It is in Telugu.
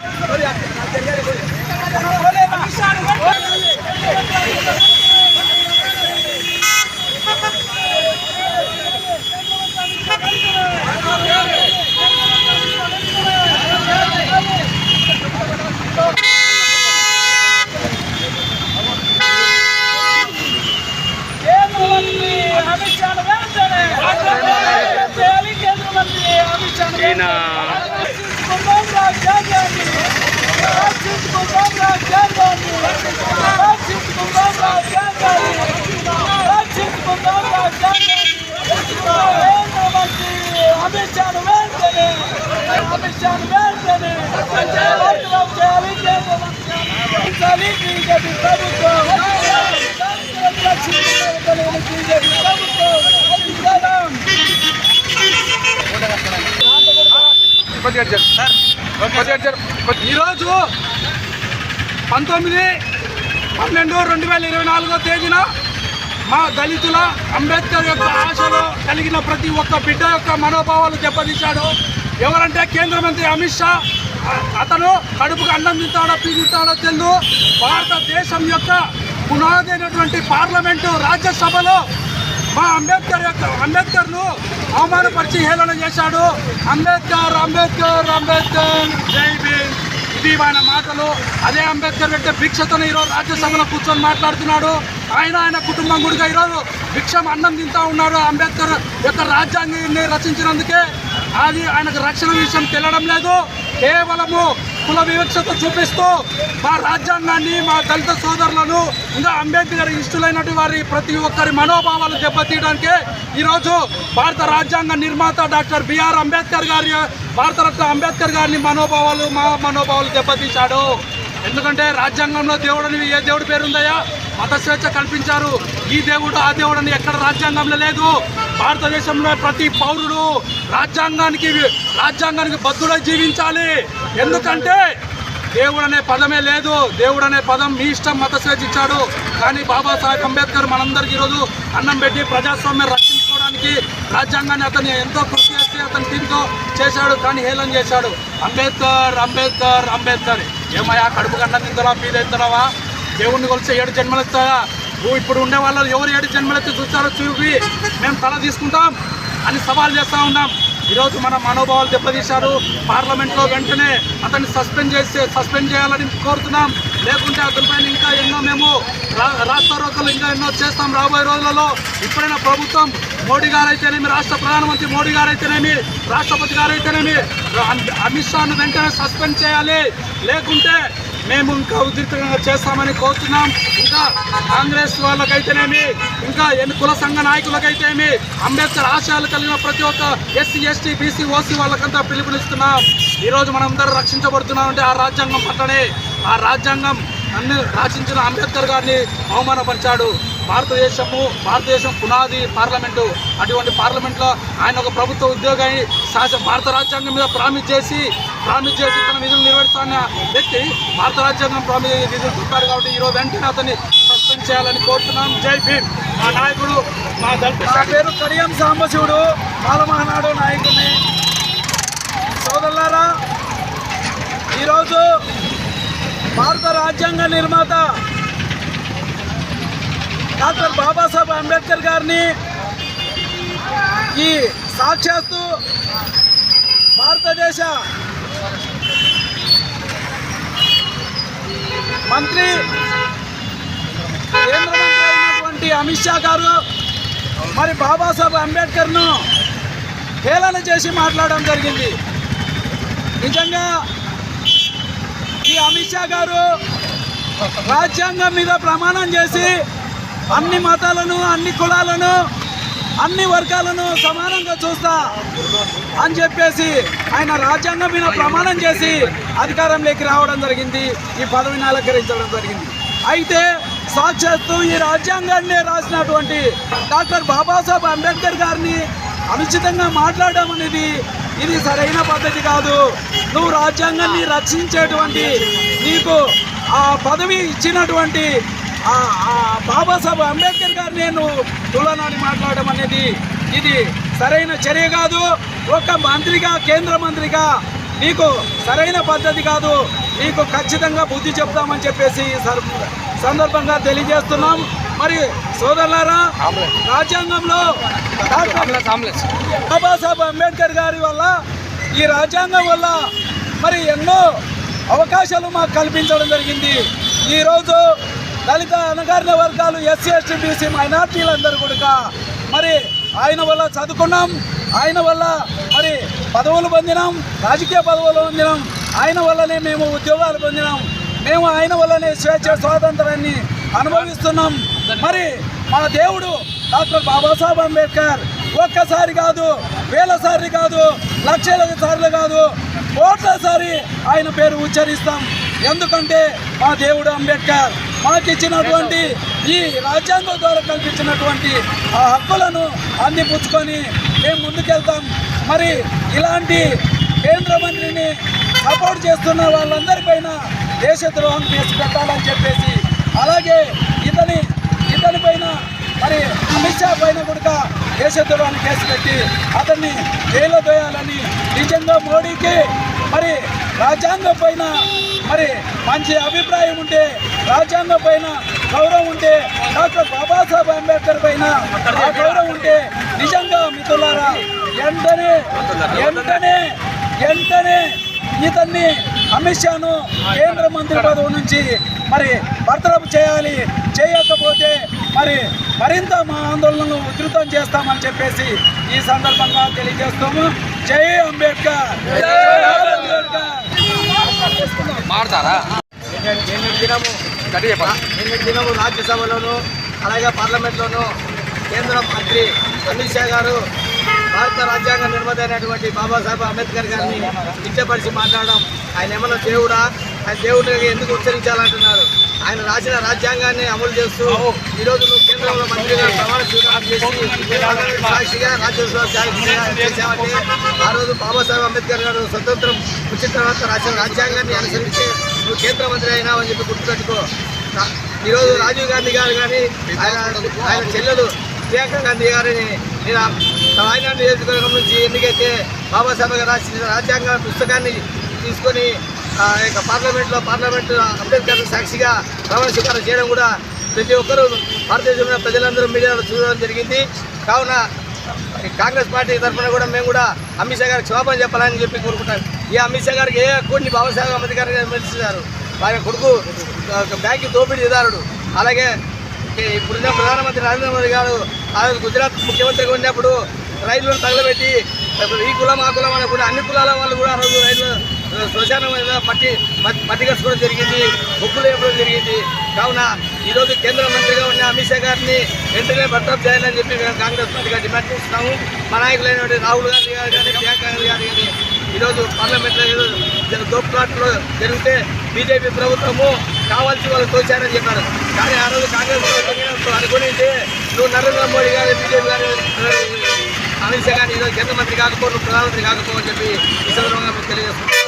¡Gracias! బీజేపీ ప్రభుత్వం బీజేపీ ప్రభుత్వం ఈరోజు పంతొమ్మిది పన్నెండు రెండు వేల ఇరవై నాలుగో తేదీన మా దళితుల అంబేద్కర్ యొక్క ఆశలో కలిగిన ప్రతి ఒక్క బిడ్డ యొక్క మనోభావాలు దెబ్బతీశాడు. ఎవరంటే కేంద్ర మంత్రి అమిత్ షా. అతను కడుపుకు అన్నం తింటాడో పీడిస్తాడో తెలుగు భారతదేశం యొక్క పునాదైనటువంటి అయినటువంటి పార్లమెంటు రాజ్యసభలో మా అంబేద్కర్ యొక్క అంబేద్కర్ను అవమానపరిచి హేళన చేశాడు. అంబేద్కర్ అంబేద్కర్ అంబేద్కర్ జై భీమ్. ఇది ఆయన మాటలు. అదే అంబేద్కర్ అంటే భిక్షతను ఈరోజు రాజ్యసభలో కూర్చొని మాట్లాడుతున్నాడు. ఆయన ఆయన కుటుంబం గుడిగా ఈరోజు భిక్షం అన్నం తింటా ఉన్నాడు అంబేద్కర్ యొక్క రాజ్యాంగాన్ని రచించినందుకే అది ఆయనకు రక్షణ విషయం తెలియడం లేదు. కేవలము కుల వివక్షత చూపిస్తూ మా రాజ్యాంగాన్ని మా దళిత సోదరులను ఇంకా అంబేద్కర్ ఇష్టలైనటువంటి వారి ప్రతి ఒక్కరి మనోభావాలు దెబ్బతీయడానికి ఈరోజు భారత రాజ్యాంగ నిర్మాత డాక్టర్ బిఆర్ అంబేద్కర్ గారి భారత రత్న అంబేద్కర్ గారిని మనోభావాలు మా మనోభావాలు దెబ్బతీశాడు. ఎందుకంటే రాజ్యాంగంలో దేవుడని ఏ దేవుడి పేరుందయ్యా? మత స్వేచ్ఛ కల్పించారు. ఈ దేవుడు ఆ దేవుడని ఎక్కడ రాజ్యాంగంలో లేదు. భారతదేశంలో ప్రతి పౌరుడు రాజ్యాంగానికి రాజ్యాంగానికి బద్దుడై జీవించాలి. ఎందుకంటే దేవుడు అనే పదమే లేదు. దేవుడు అనే పదం మీ ఇష్టం మత ఇచ్చాడు. కానీ బాబాసాహెబ్ అంబేద్కర్ మనందరికీ ఈరోజు అన్నం పెట్టి ప్రజాస్వామ్యం రక్షించుకోవడానికి రాజ్యాంగాన్ని అతను ఎంతో కృషి చేస్తే అతను దీంతో చేశాడు కానీ హేళన చేశాడు. అంబేద్కర్ అంబేద్కర్ అంబేద్కర్. ఏమయ్యా కడుపు కన్నా తిందరా మీద ఎత్తున్నావా దేవుణ్ణి కొలిసి ఏడు జన్మలు ఇస్తాయా ఇప్పుడు ఉండే వాళ్ళు ఎవరు ఏడు జన్మలైతే చూస్తారో చూపి మేము తల తీసుకుంటాం అని సవాల్ చేస్తూ ఉన్నాం. ఈరోజు మన మనోభావాలు దెబ్బతీశారు. పార్లమెంట్లో వెంటనే అతన్ని సస్పెండ్ చేసి సస్పెండ్ చేయాలని కోరుతున్నాం. లేకుంటే అతనిపైన ఇంకా ఎన్నో మేము రా- రాష్ట్ర రోకలు ఇంకా ఎన్నో చేస్తాం రాబోయే రోజులలో. ఇప్పుడైనా ప్రభుత్వం మోడీ గారు అయితేనేమి రాష్ట్ర ప్రధానమంత్రి మోడీ గారు అయితేనేమి రాష్ట్రపతి గారు అయితేనేమి అమిత్ షాను వెంటనే సస్పెండ్ చేయాలి. లేకుంటే మేము ఇంకా ఉధృతంగా చేస్తామని కోరుతున్నాం. ఇంకా కాంగ్రెస్ వాళ్ళకైతేనేమి ఇంకా ఎన్ని కుల సంఘ నాయకులకైతేనేమి అంబేద్కర్ ఆశయాలు కలిగిన ప్రతి ఒక్క ఎస్సీ ఎస్టీ బీసీ ఓసీ వాళ్ళకంతా పిలుపునిస్తున్నాం. ఈరోజు మనందరూ రక్షించబడుతున్నాం అంటే ఆ రాజ్యాంగం పట్టనే ఆ రాజ్యాంగం అన్ని రాసించిన అంబేద్కర్ గారిని అవమానపరిచాడు. భారతదేశము భారతదేశం పునాది పార్లమెంటు. అటువంటి పార్లమెంట్లో ఆయన ఒక ప్రభుత్వ ఉద్యోగి శాసన భారత రాజ్యాంగం మీద ప్రామిస్ చేసి ప్రామిస్ చేసి తన విధులు నిర్వహిస్తున్న వ్యక్తి భారత రాజ్యాంగం ప్రామిస్ విధులు చెప్పారు కాబట్టి ఈరోజు వెంటనే అతన్ని సస్పెండ్ చేయాలని కోరుతున్నాం. జై భీమ్. మా నాయకుడు మా దళిత నా పేరు కడియం సాంబశివుడు. బాలమహనాడు నాయకుడిని. సోదరులారా ఈరోజు భారత రాజ్యాంగ నిర్మాత డాక్టర్ బాబాసాహెబ్ అంబేద్కర్ గారిని ఈ సాక్షాత్తు భారతదేశ మంత్రి కేంద్ర మంత్రి అయినటువంటి అమిత్ షా గారు మరి బాబాసాహెబ్ అంబేద్కర్ను హేళన చేసి మాట్లాడడం జరిగింది. నిజంగా షా గారు రాజ్యాంగం మీద ప్రమాణం చేసి అన్ని మతాలను అన్ని కులాలను అన్ని వర్గాలను సమానంగా చూస్తా అని చెప్పేసి ఆయన రాజ్యాంగం మీద ప్రమాణం చేసి అధికారంలోకి రావడం జరిగింది ఈ పదవిని అలంకరించడం జరిగింది. అయితే సాక్షాత్తు ఈ రాజ్యాంగాన్ని రాసినటువంటి డాక్టర్ బాబాసాహెబ్ అంబేద్కర్ గారిని అనుచితంగా మాట్లాడడం అనేది ఇది సరైన పద్ధతి కాదు. నువ్వు రాజ్యాంగాన్ని రక్షించేటువంటి నీకు ఆ పదవి ఇచ్చినటువంటి బాబాసాహెబ్ అంబేద్కర్ గారు నేను తులనాని మాట్లాడడం అనేది ఇది సరైన చర్య కాదు. ఒక మంత్రిగా కేంద్ర మంత్రిగా నీకు సరైన పద్ధతి కాదు. నీకు ఖచ్చితంగా బుద్ధి చెప్తామని చెప్పేసి సర్- సందర్భంగా తెలియజేస్తున్నాం. మరి సోదరులారా రాజ్యాంగంలో బాబాసాహెబ్ అంబేద్కర్ గారి వల్ల ఈ రాజ్యాంగం వల్ల మరి ఎన్నో అవకాశాలు మాకు కల్పించడం జరిగింది. ఈరోజు దళిత అనగారిన వర్గాలు ఎస్సీ ఎస్టీ బీసీ మైనార్టీలందరూ కూడా మరి ఆయన వల్ల చదువుకున్నాం ఆయన వల్ల మరి పదవులు పొందినాం రాజకీయ పదవులు పొందినాం. ఆయన వల్లనే మేము ఉద్యోగాలు పొందినాం. మేము ఆయన వల్లనే స్వేచ్ఛ స్వాతంత్రాన్ని అనుభవిస్తున్నాం. మరి మా దేవుడు డాక్టర్ బాబాసాహెబ్ అంబేద్కర్ ఒక్కసారి కాదు వేల సార్లు కాదు లక్షల సార్లు కాదు కోట్లసారి ఆయన పేరు ఉచ్చరిస్తాం. ఎందుకంటే మా దేవుడు అంబేద్కర్ మాకిచ్చినటువంటి ఈ రాజ్యాంగం ద్వారా కల్పించినటువంటి ఆ హక్కులను అందిపుచ్చుకొని మేము ముందుకెళ్తాం. మరి ఇలాంటి కేంద్ర మంత్రిని సపోర్ట్ చేస్తున్న వాళ్ళందరిపైన దేశద్రోహం కేసు పెట్టాలని చెప్పేసి అలాగే ఇతని ఇతని పైన మరి అమిత్ షా పైన కూడా దేశద్రోహాన్ని కేసు పెట్టి అతన్ని జైల్లో దోయాలని నిజంగా మోడీకి మరి రాజ్యాంగం పైన మరి మంచి అభిప్రాయం ఉంటే రాజ్యాంగం పైన గౌరవం ఉంటే డాక్టర్ బాబాసాహెబ్ అంబేద్కర్ పైన ఆ గౌరవం ఉంటే నిజంగా మిత్రులారా వెంటనే వెంటనే వెంటనే ఇతన్ని అమిత్ షాను కేంద్ర మంత్రి పదవి నుంచి మరి బర్తరఫ్ చేయాలి చేయకపోతే మరి మరింత మా ఆందోళనను ఉధృతం చేస్తామని చెప్పేసి ఈ సందర్భంగా తెలియజేస్తాము జై అంబేద్కర్! జై అంబేద్కర్! నిన్నటి దినము దినము రాజ్యసభలోను అలాగే పార్లమెంట్లోను కేంద్ర మంత్రి అమిత్ షా గారు భారత రాజ్యాంగ నిర్మాత అయినటువంటి బాబాసాహెబ్ అంబేద్కర్ గారిని కించపరిచి మాట్లాడడం. ఆయన ఏమన్నా దేవుడా? ఆయన దేవుడిని ఎందుకు ఉచ్చరించాలంటున్నారు? ఆయన రాసిన రాజ్యాంగాన్ని అమలు చేస్తూ ఈరోజు కేంద్రంలో మంత్రిగా ప్రమాణ స్వీకారం చేసి సాక్షిగా రాజ్యసభ చేశామంటే ఆ రోజు బాబాసాహెబ్ అంబేద్కర్ గారు స్వతంత్రం వచ్చిన తర్వాత రాసిన రాజ్యాంగాన్ని అనుసరించి నువ్వు కేంద్ర మంత్రి అయినావని చెప్పి గుర్తుపెట్టుకో. ఈరోజు రాజీవ్ గాంధీ గారు కానీ ఆయన ఆయన చెల్లెలు ప్రియాంక గాంధీ గారిని నేను రాజధాని నియోజకవర్గం నుంచి ఎన్నికైతే బాబాసాహెబ్ గారు రాసిన రాజ్యాంగ పుస్తకాన్ని తీసుకొని ఆ యొక్క పార్లమెంట్లో పార్లమెంట్ అంబేద్కర్ సాక్షిగా ప్రమాణ స్వీకారం చేయడం కూడా ప్రతి ఒక్కరూ భారతదేశంలో ప్రజలందరూ మీడియాలో చూడడం జరిగింది. కావున ఈ కాంగ్రెస్ పార్టీ తరఫున కూడా మేము కూడా అమిత్ షా గారికి క్షమాపణ చెప్పాలని చెప్పి కోరుకుంటాం. ఈ అమిత్ షా గారికి ఏ కొన్ని బాబాసాహెబ్ అంబేద్కర్ గారు మెలిసినారు వారి కొడుకు ఒక బ్యాంకు దోపిడీదారుడు. అలాగే ఇప్పుడున్న ప్రధానమంత్రి నరేంద్ర మోదీ గారు ఆ గుజరాత్ ముఖ్యమంత్రిగా ఉన్నప్పుడు రైళ్ళను తగలబెట్టి ఈ కులం ఆ కులం అనకుండా అన్ని కులాల వాళ్ళు కూడా ఆ రోజు రైలు శ్మశానం మీద మట్టి మట్టి- కట్టుకోవడం జరిగింది బొక్కులు వేయడం జరిగింది. కావున ఈరోజు కేంద్ర మంత్రిగా ఉన్న అమిత్ షా గారిని వెంటనే భర్తప్ చేయాలని చెప్పి మేము కాంగ్రెస్ పార్టీగా డిమాండ్ చేస్తున్నాము. మా నాయకులైనటువంటి రాహుల్ గాంధీ గారు కానీ ప్రియాంక గాంధీ గారు కానీ ఈరోజు పార్లమెంట్లో ఏదో జరిగితే బీజేపీ ప్రభుత్వము కావాల్సి వాళ్ళు తోచారని చెప్పారు. కానీ ఆ రోజు కాంగ్రెస్ ప్రభుత్వం నువ్వు నరేంద్ర మోడీ గారు బీజేపీ గారు అమిత్ షా గారు ఈరోజు కేంద్ర మంత్రి కాకపో ప్రధానమంత్రి కాకపోవని చెప్పి ఈ సందర్భంగా మీకు తెలియజేస్తున్నాను